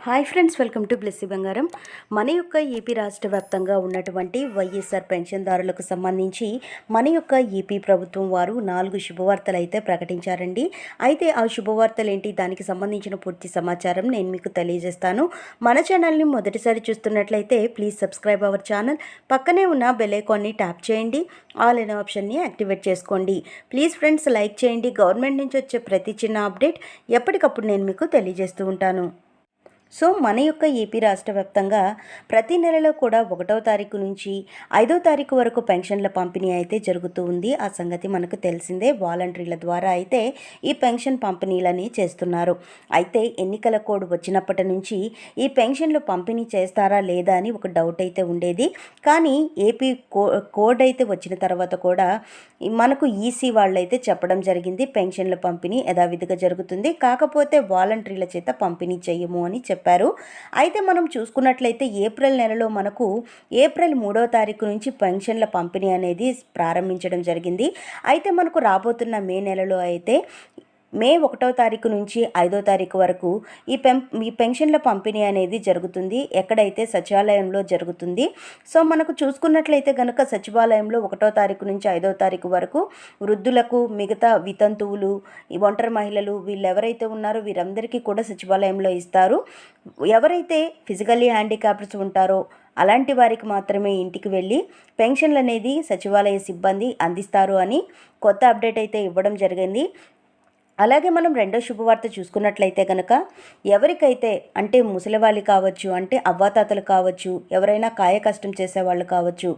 Hi friends welcome to Blessy Bangaram. మన యొక్క AP రాష్ట్ర వ్యాప్తంగా ఉన్నటువంటి వైఎస్ఆర్ పెన్షన్దారులకు సంబంధించి మన యొక్క ఏపీ ప్రభుత్వం వారు నాలుగు శుభవార్తలు అయితే ప్రకటించారండి. అయితే ఆ శుభవార్తలు ఏంటి? దానికి సంబంధించిన పూర్తి సమాచారం నేను మీకు తెలియజేస్తాను. మన ఛానల్ని మొదటిసారి చూస్తున్నట్లయితే ప్లీజ్ సబ్స్క్రైబ్ అవర్ ఛానల్. పక్కనే ఉన్న బెల్ ఐకాన్ని ట్యాప్ చేయండి. ఆల్ అనే ఆప్షన్ని యాక్టివేట్ చేసుకోండి. ప్లీజ్ ఫ్రెండ్స్ లైక్ చేయండి. గవర్నమెంట్ నుంచి వచ్చే ప్రతి చిన్న అప్డేట్ ఎప్పటికప్పుడు నేను మీకు తెలియజేస్తూ ఉంటాను. సో మన యొక్క ఏపీ రాష్ట్ర వ్యాప్తంగా ప్రతి నెలలో కూడా ఒకటో తారీఖు నుంచి ఐదో తారీఖు వరకు పెన్షన్ల పంపిణీ అయితే జరుగుతూ ఉంది. ఆ సంగతి మనకు తెలిసిందే. వాలంటీర్ల ద్వారా అయితే ఈ పెన్షన్ పంపిణీలని చేస్తున్నారు. అయితే ఎన్నికల కోడ్ వచ్చినప్పటి నుంచి ఈ పెన్షన్లు పంపిణీ చేస్తారా లేదా అని ఒక డౌట్ అయితే ఉండేది. కానీ ఏపీ కో కోడ్ అయితే వచ్చిన తర్వాత కూడా మనకు ఈసీ వాళ్ళైతే చెప్పడం జరిగింది. పెన్షన్ల పంపిణీ యథావిధిగా జరుగుతుంది. కాకపోతే వాలంటీర్ల చేత పంపిణీ చేయము అని చెప్పారు. చెప్పారు. అయితే మనం చూసుకున్నట్లయితే ఏప్రిల్ నెలలో మనకు ఏప్రిల్ మూడో తారీఖు నుంచి పెన్షన్ల పంపిణీ అనేది ప్రారంభించడం జరిగింది. అయితే మనకు రాబోతున్న మే నెలలో అయితే మే ఒకటో తారీఖు నుంచి ఐదో తారీఖు వరకు ఈ పెం ఈ పెన్షన్ల పంపిణీ అనేది జరుగుతుంది. ఎక్కడైతే సచివాలయంలో జరుగుతుంది. సో మనకు చూసుకున్నట్లయితే కనుక సచివాలయంలో ఒకటో తారీఖు నుంచి ఐదో తారీఖు వరకు వృద్ధులకు మిగతా వితంతువులు ఈ ఒంటరి మహిళలు వీళ్ళు ఎవరైతే ఉన్నారో వీరందరికీ కూడా సచివాలయంలో ఇస్తారు. ఎవరైతే ఫిజికల్లీ హ్యాండిక్యాప్డ్స్ ఉంటారో అలాంటి వారికి మాత్రమే ఇంటికి వెళ్ళి పెన్షన్లు అనేది సచివాలయ సిబ్బంది అందిస్తారు అని కొత్త అప్డేట్ అయితే ఇవ్వడం జరిగింది. అలాగే మనం రెండో శుభవార్త చూసుకున్నట్లయితే కనుక ఎవరికైతే అంటే ముసలివాళ్ళు కావచ్చు అంటే అవ్వాతాతలు కావచ్చు ఎవరైనా కాయ కష్టం చేసేవాళ్ళు కావచ్చు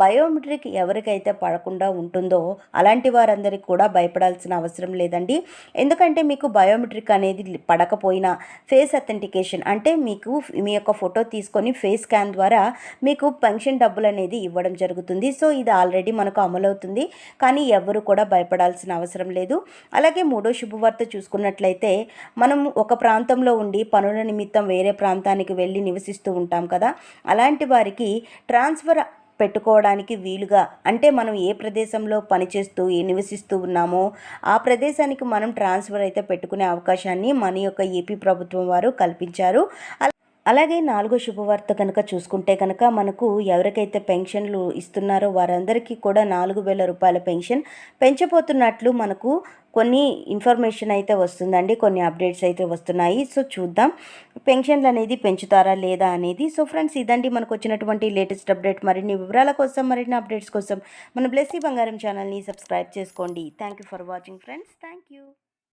బయోమెట్రిక్ ఎవరికైతే పడకుండా ఉంటుందో అలాంటి వారందరికీ కూడా భయపడాల్సిన అవసరం లేదండి. ఎందుకంటే మీకు బయోమెట్రిక్ అనేది పడకపోయినా ఫేస్ అథెంటికేషన్ అంటే మీకు మీ యొక్క ఫోటో తీసుకొని ఫేస్ స్కాన్ ద్వారా మీకు పెన్షన్ డబ్బులు అనేది ఇవ్వడం జరుగుతుంది. సో ఇది ఆల్రెడీ మనకు అమలవుతుంది. కానీ ఎవరు కూడా భయపడాల్సిన అవసరం లేదు. అలాగే మూడో శుభవార్త చూసుకున్నట్లయితే మనం ఒక ప్రాంతంలో ఉండి పనుల నిమిత్తం వేరే ప్రాంతానికి వెళ్ళి నివసిస్తూ ఉంటాం కదా. అలాంటి వారికి ట్రాన్స్ఫర్ పెట్టుకోవడానికి వీలుగా అంటే మనం ఏ ప్రదేశంలో పనిచేస్తూ ఏ నివసిస్తూ ఉన్నామో ఆ ప్రదేశానికి మనం ట్రాన్స్ఫర్ అయితే పెట్టుకునే అవకాశాన్ని మన యొక్క ఏపీ ప్రభుత్వం వారు కల్పించారు. అలాగే నాలుగో శుభవార్త కనుక చూసుకుంటే కనుక మనకు ఎవరికైతే పెన్షన్లు ఇస్తున్నారో వారందరికీ కూడా నాలుగు వేల రూపాయల పెన్షన్ పెంచబోతున్నట్లు మనకు కొన్ని ఇన్ఫర్మేషన్ అయితే వస్తుందండి. కొన్ని అప్డేట్స్ అయితే వస్తున్నాయి. సో చూద్దాం. పెన్షన్లు అనేది పెంచుతారా లేదా అనేది. సో ఫ్రెండ్స్ ఇదండి మనకు వచ్చినటువంటి లేటెస్ట్ అప్డేట్. మరిన్ని వివరాల కోసం మరిన్ని అప్డేట్స్ కోసం మన బ్లెస్సీ బంగారం ఛానల్ని సబ్స్క్రైబ్ చేసుకోండి. Thank you for watching friends. Thank you